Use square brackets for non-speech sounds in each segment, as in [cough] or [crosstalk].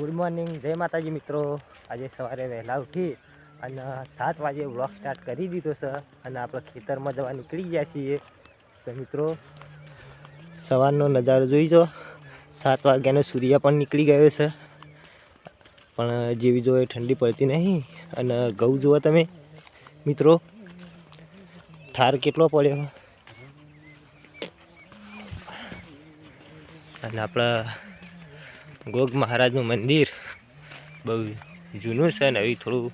Good morning જય માતાજી મિત્રો. આજે સવારે વહેલા ઉઠી અને સાત વાગે વ્લોગ સ્ટાર્ટ કરી દીધો છે અને આપણે ખેતરમાં જવા નીકળી ગયા છીએ. તો મિત્રો, સવારનો નજારો જોઈ જો. સાત વાગ્યાનો સૂર્ય પણ નીકળી ગયો છે. પણ જેવી જોઈએ ઠંડી પડતી નહીં. અને ઘઉં જુઓ તમે. મિત્રો, ઠાર કેટલો પડ્યો? અને આપણા ગોગ મહારાજનું મંદિર. બહુ જૂનું છે ને હવે થોડું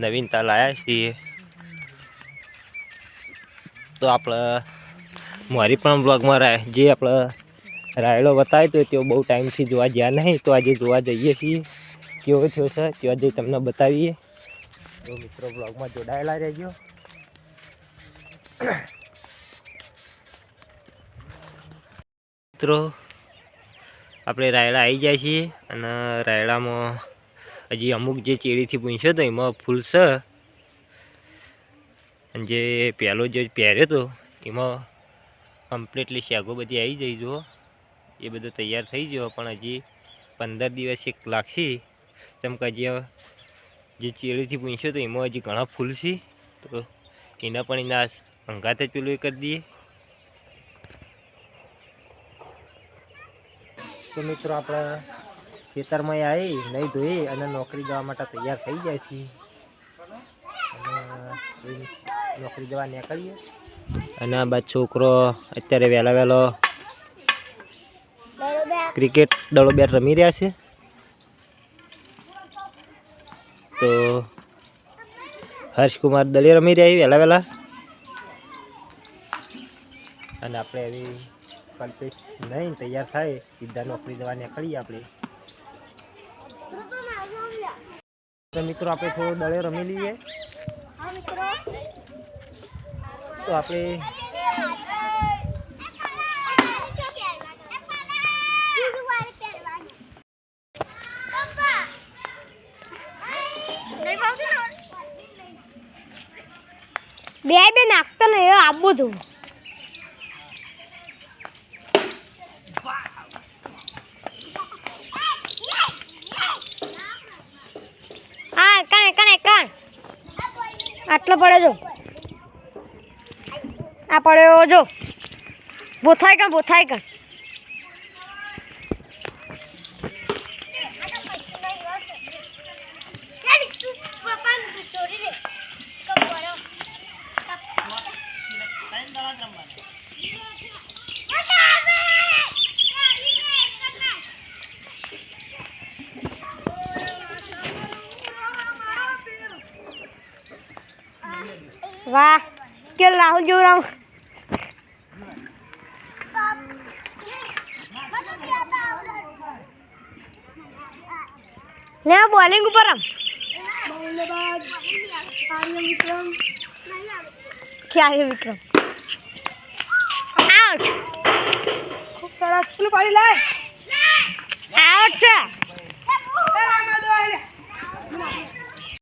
નવીનતા લાયા છીએ. તો આપણે, મારી પણ બ્લોગમાં રાય જે આપણે રાયડો બતાવ્યો તો તેઓ બહુ ટાઈમથી જોવા ગયા નહીં. તો આજે જોવા જઈએ છીએ. કેવો થયો છે? તે આજે તમને બતાવીએ. તો મિત્રો બ્લોગમાં જોડાયેલા રહેજો. [coughs] મિત્રો આપણે રાયડા આવી જાય છીએ અને રાયડામાં હજી અમુક જે ચેડીથી પૂછ્યો તો એમાં ફૂલ અને જે પહેલો જે પહેર્યો હતો એમાં કમ્પ્લીટલી શેગો બધી આવી જઈ જુઓ. એ બધું તૈયાર થઈ ગયો, પણ હજી પંદર દિવસ એક લાગશે. જેમ હજી જે ચેડીથી પૂછ્યો તો એમાં હજી ઘણા ફૂલ છે. તો એના પણ એના અંગાતે જ પેલું એ કરી દઈએ. તો મિત્રો આપણે ખેતરમાં આવી નહીં ધોઈ અને નોકરી જવા માટે તૈયાર થઈ જાય છે નોકરી જવા નીકળીએ. અને આ બાદ છોકરો અત્યારે વહેલા વહેલો ક્રિકેટ દડો બેટ રમી રહ્યા છે. તો હર્ષકુમાર દળે રમી રહ્યા વહેલા વહેલા. અને આપણે એવી કલ્પેશ નહીં, તૈયાર થાય. સીધા નોકરી જવા નીકળીએ આપણે. તો મિત્રો, આપણે થોડો દળે રમી લઈએ. તો આપણે બે બે નાખતો ને એ આપવું આટલો પડે જો. આ પડ્યો જો. બોથાય કણ બોથાય કણ વાહ કે રાહુલ જેવું રામ લે બોલિંગ ઉપર રમ ક્યારે વિક્રમ? આઉટ ખૂબ સરસ. પેલું પાડી લે. આઉટ છે.